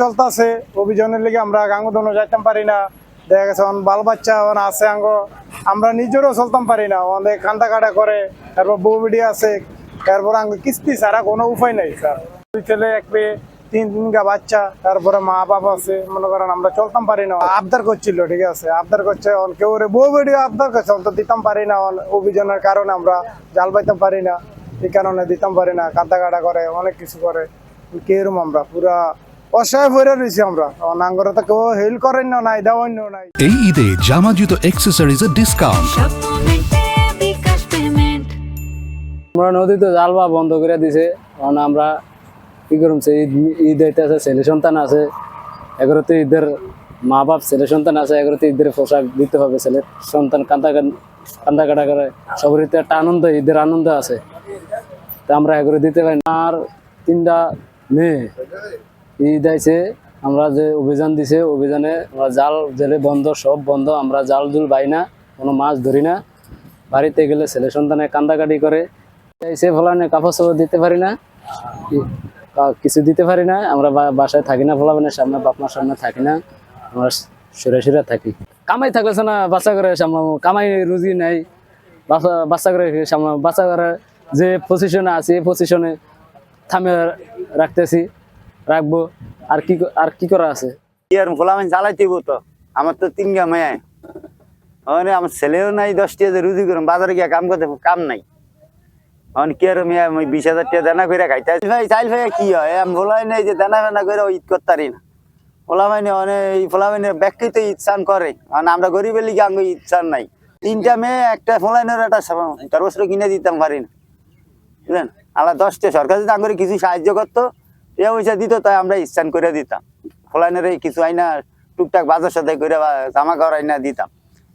চলতেছে, অভিযানের লেগে আমরা গাঙ্গদনও যাইতাম পারি না। দেখা গেছে বাল বাচ্চা অন আছে আঙ্গ, আমরা নিজেরও চলতাম পারি না। অনেক কান্দা কাটা করে, তারপর বউ বিডি আছে, তারপর আঙ্গ কিস্তি ছাড়া কোনো উপায় নাই স্যার। দুই ছেলে, এক মেয়ে, তিন তিনটা বাচ্চা, তারপরে মা বাবা আছে, মনে করেন আমরা চলতাম পারি না। আবদার করছিল, ঠিক আছে, আবদার করছে, অন কেউ রে বউ ভিডিও আবদার করছে অন্ত দিতাম পারি না অভিযানের কারণে আমরা জাল পাইতাম পারি না, এই কারণে দিতাম পারি না কাদা কাটা করে, অনেক কিছু করে। কেরম আমরা, পুরা অসহায় হয়ে রয়েছি আমরা। নাঙ্গরে তো কেউ হেল করেন না নাই দেওয়ান নাই। এই ঈদে জামা জুতো অ্যাক্সেসরিজের ডিসকাউন্ট আমরা নদীতে জাল বা বন্ধ করে দিছে। কারণ আমরা কি করুম সে ঈদ ঈদ আইতেছে ছেলে সন্তান আছে। এগারোতে ঈদের মা বাপ ছেলে সন্তান আছে এগারোতে ঈদের পোশাক দিতে হবে। ছেলে সন্তান কান্দা কান- কান্দা কাটা করে। সবার ঈদে একটা আনন্দ ঈদের আনন্দ আছে। তা আমরা এগুলো দিতে পারি না। আর তিনটা মেয়ে। ঈদ আইছে আমরা যে অভিযান দিছে, অভিযানে আমরা জাল জেলে বন্ধ, সব বন্ধ, আমরা জাল জুল পাই না, কোনো মাছ ধরি না। বাড়িতে গেলে ছেলে সন্তানে কান্দাকাটি করে। এসে ফলানে কাপড় চাপড় দিতে পারি না কিছু দিতে পারি না, আমরা বাসায় থাকি না, ফলাবানের সামনে, বাপমার সামনে থাকি না, আমরা সরে সরে থাকি। কামাই থাকলেছে না, বাচ্চা করে সামলাবো কামাই রুজি নাই। বাচ্চা করে সামলাবো বাচ্চা করে যে পজিশনে আছি, এই পজিশনে থামে রাখতেছি। রাখব। আর কি আর কি করা আছে? কি আর খোলা আমি জ্বালাইতেইব তো। আমার তো তিন গা মেয়ে মানে আমার ছেলেও নাই দশ টাকা রুজি করুন বাজারে গিয়ে কাম করতে কাম নাই। কি আর মেয়ে আমি বিশ। ভাই, চাইল কি হয়? আমি নাই যে দানা করে ঈদ করতে পারি না এই করে। আমরা গরিবের লিগে আঙ্গ ইচ্ছান নাই। তিনটা মেয়ে, একটা ফোলাইনের একটা কিনে দিতাম পারি না। বুঝলেন? আলাদা দশটা সরকার যদি আঙ্গরে কিছু সাহায্য করতো এ পয়সা দিত তাই আমরা স্থান করে দিতাম। ফলাইনের কিছু আইনা টুকটাক বাজার সাথে করে বা জামা কাপড় আইনা দিতাম।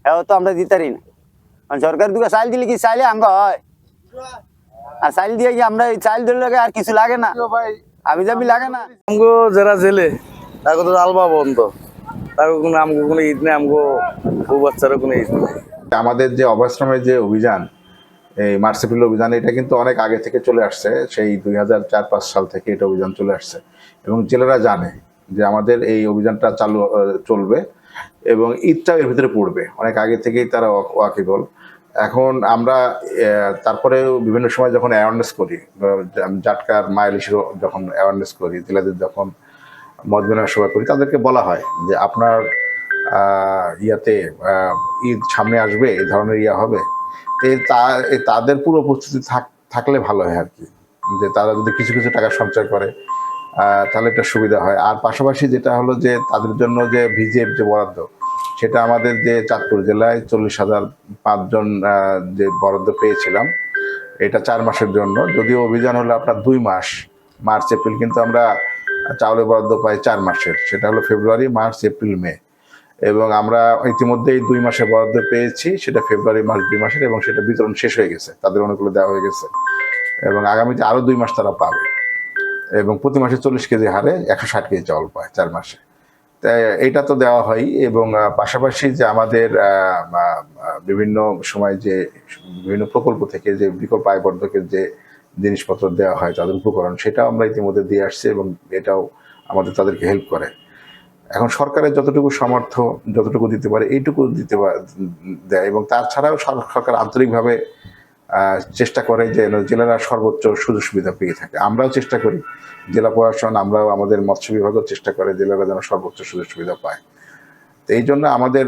এও তো আমরা দিতারি না। কারণ সরকার দুটো চাল দিলে কি চাইলে আঙ্গ হয়? আর চাল দিয়ে কি আমরা এই চাল দিলে লাগে আর কিছু লাগে না? আমি যাবি লাগে না। আমগো যারা জেলে তাকে তো আলবা বন্ধ। তাকে কোনো আমগো কোনো ঈদ নেই আমগো বউ বাচ্চারও কোনো ঈদ নেই। আমাদের যে অবাশ্রমের যে অভিযান এই মার্সিপিল অভিযান এটা কিন্তু অনেক আগে থেকে চলে আসছে। সেই দুই হাজার চার পাঁচ সাল থেকে এটা অভিযান চলে আসছে। এবং জেলেরা জানে যে আমাদের এই অভিযানটা চালু চলবে এবং ঈদটা এর ভিতরে পড়বে। অনেক আগে থেকেই তারা ওয়া- ওয়াকিবল। এখন আমরা আহ, তারপরেও বিভিন্ন সময় যখন অ্যাওয়ারনেস করি জাটকার মাইলিশেরও যখন অ্যাওয়ারনেস করি জেলাদের যখন মতবিনিময় সভা করি তাদেরকে বলা হয় যে আপনার ইয়াতে ঈদ সামনে আসবে এই ধরনের ইয়া হবে। তাদের পুরো থাক- থাকলে ভালো হয় আর কি। যে তারা যদি কিছু কিছু টাকা সঞ্চয় করে তাহলে একটা সুবিধা হয়। আর পাশাপাশি যেটা হলো যে তাদের জন্য যে ভিজিএফ যে বরাদ্দ, সেটা আমাদের যে চাঁদপুর জেলায় চল্লিশ হাজার পাঁচজন যে বরাদ্দ পেয়েছিলাম, এটা চার মাসের জন্য। যদিও অভিযান হলো আপনার দুই মাস, মার্চ, এপ্রিল, কিন্তু আমরা চাউলের বরাদ্দ পাই চার মাসের। সেটা হলো ফেব্রুয়ারি, মার্চ, এপ্রিল, মে। এবং আমরা ইতিমধ্যেই দুই মাসের বরাদ্দ পেয়েছি, সেটা ফেব্রুয়ারি মাস দুই মাসের এবং সেটা বিতরণ শেষ হয়ে গেছে। তাদের অনেকগুলো দেওয়া হয়ে গেছে। এবং আগামীতে আরও দুই মাস তারা পাবে। এবং প্রতি মাসে চল্লিশ কেজি হারে একশো ষাট কেজি চাউল পায় চার মাসে। তাই এটা তো দেওয়া হয় এবং পাশাপাশি যে আমাদের বিভিন্ন সময় যে বিভিন্ন প্রকল্প থেকে যে বিকল্প আয় বর্ধকের যে জিনিসপত্র দেওয়া হয়, তাদের উপকরণ, সেটাও আমরা ইতিমধ্যে দিয়ে আসছি এবং এটাও আমাদের তাদেরকে হেল্প করে। এখন সরকারের যতটুকু সামর্থ্য, যতটুকু দিতে পারে, এইটুকু দিতে দেয় এবং তাছাড়াও সরকার আন্তরিকভাবে চেষ্টা করে যে জেলারা সর্বোচ্চ সুযোগ সুবিধা পেয়ে থাকে। আমরাও চেষ্টা করি। জেলা প্রশাসন, আমরাও আমাদের মৎস্য বিভাগও চেষ্টা করে জেলারা যেন সর্বোচ্চ সুযোগ সুবিধা পায়। তো এই জন্য আমাদের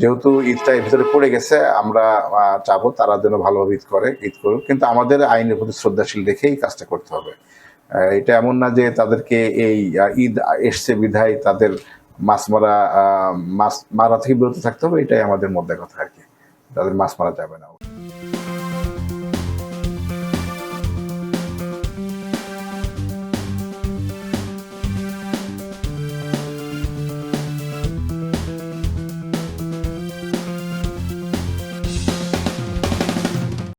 যেহেতু ঈদটা এর ভিতরে পড়ে গেছে, আমরা চাবো তারা যেন ভালোভাবে ঈদ করে, ঈদ করুক। কিন্তু আমাদের আইনের প্রতি শ্রদ্ধাশীল রেখেই কাজটা করতে হবে। এটা এমন না যে তাদেরকে এই ঈদ এসছে বিধায় তাদের মাছ মারা মাছ মারা থেকে বিরত থাকতে হবে, এটাই আমাদের মধ্যে কথা আর কি। তাদের মাছ মারা যাবে না।